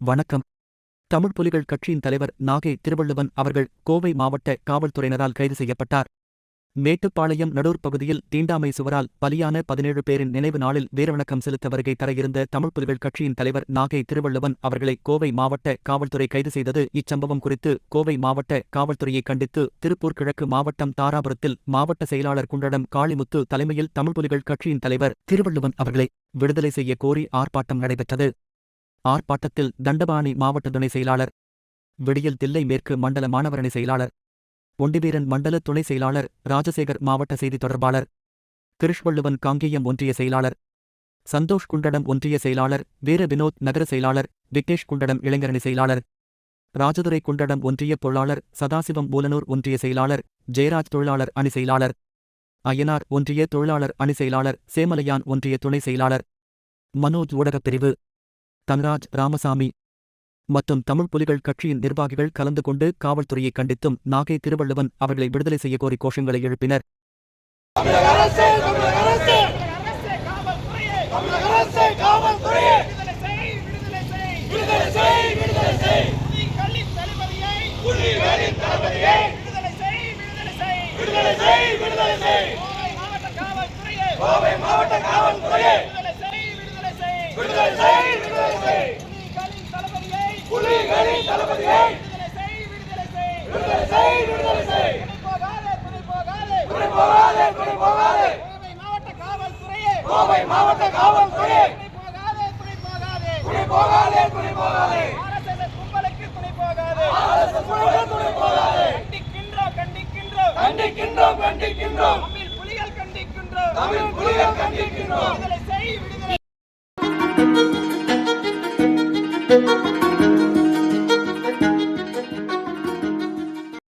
வணக்கம். தமிழ் புலிகள் கட்சியின் தலைவர் நாகை திருவள்ளுவன் அவர்கள் கோவை மாவட்ட காவல்துறையினரால் கைது செய்யப்பட்டார். மேட்டுப்பாளையம் நடூர் பகுதியில் தீண்டாமை சுவரால் பலியான பதினேழு பேரின் நினைவு நாளில் வீரவணக்கம் செலுத்த வருகை தர இருந்த தமிழ் புலிகள் கட்சியின் தலைவர் நாகை திருவள்ளுவன் அவர்களை கோவை மாவட்ட காவல்துறை கைது செய்தது இச்சம்பவம் குறித்து கோவை மாவட்ட காவல்துறையை கண்டித்து திருப்பூர் கிழக்கு மாவட்டம் தாராபுரத்தில் மாவட்ட செயலாளர் குண்டடம் காளிமுத்து தலைமையில் தமிழ் புலிகள் கட்சியின் தலைவர் திருவள்ளுவன் அவர்களை விடுதலை செய்ய கோரி ஆர்ப்பாட்டம் நடைபெற்றது. ஆர்ப்பாட்டத்தில் தண்டபாணி மாவட்ட துணை செயலாளர் விடியல் தில்லை மேற்கு மண்டல மாணவரணி செயலாளர் ஒண்டிவீரன் மண்டல துணை செயலாளர் ராஜசேகர் மாவட்ட செய்தித் தொடர்பாளர் திருஷ்வள்ளுவன் காங்கேயம் ஒன்றிய செயலாளர் சந்தோஷ் குண்டடம் ஒன்றிய செயலாளர் வீர வினோத் நகர செயலாளர் விக்னேஷ் குண்டடம் இளைஞரணி செயலாளர் ராஜதுரை குண்டடம் ஒன்றிய பொருளாளர் சதாசிவம் மூலனூர் ஒன்றிய செயலாளர் ஜெயராஜ் தொழிலாளர் அணி செயலாளர் அய்யனார் ஒன்றிய தொழிலாளர் அணி செயலாளர் சேமலையான் ஒன்றிய துணை செயலாளர் மனோஜ் ஊடகப் பிரிவு தனராஜ் ராமசாமி மற்றும் தமிழ் புலிகள் கட்சியின் நிர்வாகிகள் கலந்து கொண்டு காவல்துறையை கண்டித்தும் நாகை திருவள்ளுவன் அவர்களை விடுதலை செய்ய கோரி கோஷங்களை எழுப்பினர் தமிழக அரசே தமிழக அரசே தமிழக அரசே காவல்துறையே விடுதலை செய் விடுதலை செய் புலிகளின் தளபதியை விடுதலை செய் விடுதலை செய் கோவை மாவட்ட காவல்துறையே விடுதலை செய் விடுதலை செய் புலிகளின் தளபதியை விடுதலை செய் விடுதலை செய் துணை போகாதே துணை போகாதே கோவை மாவட்ட காவல்துறையே துணை போகாதே துணை போகாதே. அரசு குழுவே துணை போகாதே. கண்டிக்கின்றோம் கண்டிக்கின்றோம். தமிழ் புலிகள் கண்டிக்கின்றோம். தமிழ் புலிகள் கண்டிக்கின்றோம்.